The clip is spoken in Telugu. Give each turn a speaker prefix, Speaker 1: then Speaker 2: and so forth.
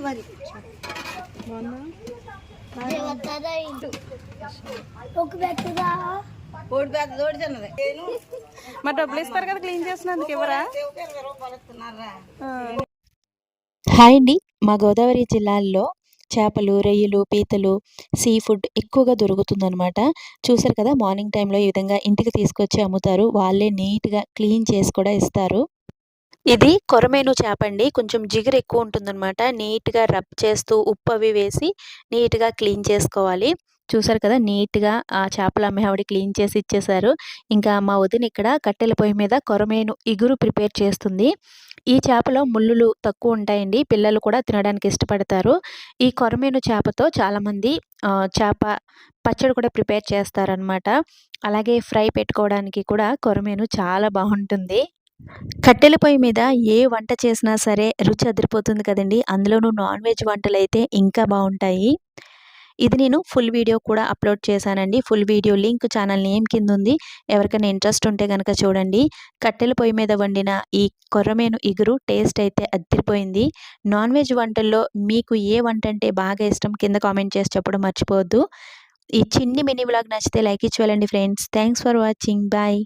Speaker 1: మరి?
Speaker 2: మరి డబ్బులు ఇస్తారు కదా క్లీన్ చేసినందుకు ఎవరా
Speaker 3: హాయ్ అండి. మా గోదావరి జిల్లాల్లో చేపలు రొయ్యలు పీతలు సీ ఫుడ్ ఎక్కువగా దొరుకుతుందనమాట చూసారు కదా మార్నింగ్ టైంలో ఈ విధంగా ఇంటికి తీసుకొచ్చి అమ్ముతారు. వాళ్ళే నీట్గా క్లీన్ చేసి కూడా ఇస్తారు. ఇది కొరమేను చేప అండి. కొంచెం జిగురు ఎక్కువ ఉంటుందన్నమాట. నీట్గా రబ్ చేస్తూ ఉప్పు అవి వేసి నీట్గా క్లీన్ చేసుకోవాలి. చూసారు కదా నీట్గా ఆ చేపలు అమ్మే ఆవిడ క్లీన్ చేసి ఇచ్చేసారు. ఇంకా మా వదిన ఇక్కడ కట్టెల పొయ్యి మీద కొరమేను ఇగురు ప్రిపేర్ చేస్తుంది. ఈ చేపలో ముళ్ళులు తక్కువ ఉంటాయండి. పిల్లలు కూడా తినడానికి ఇష్టపడతారు. ఈ కొరమేను చేపతో చాలామంది చేప పచ్చడి కూడా ప్రిపేర్ చేస్తారనమాట అలాగే ఫ్రై పెట్టుకోవడానికి కూడా కొరమేను చాలా బాగుంటుంది. కట్టెల పొయ్యి మీద ఏ వంట చేసినా సరే రుచి అదిరిపోతుంది కదండి. అందులోనూ నాన్ వెజ్ వంటలు అయితే ఇంకా బాగుంటాయి. ఇది నేను ఫుల్ వీడియో కూడా అప్లోడ్ చేశానండి. Full video link channel name కింద ఉంది ఎవరికైనా ఇంట్రెస్ట్ ఉంటే కనుక చూడండి. కట్టెల పొయ్యి మీద వండిన ఈ కొర్రమేను ఇగురు టేస్ట్ అయితే అదిరిపోయింది. నాన్ వెజ్ వంటల్లో మీకు ఏ వంట అంటే బాగా ఇష్టం కింద కామెంట్ చేసి చెప్పడం మర్చిపోవద్దు. ఈ చిన్ని మినీ బ్లాగ్ నచ్చితే లైక్ ఇచ్చి వెళ్ళండి friends. Thanks for watching. Bye.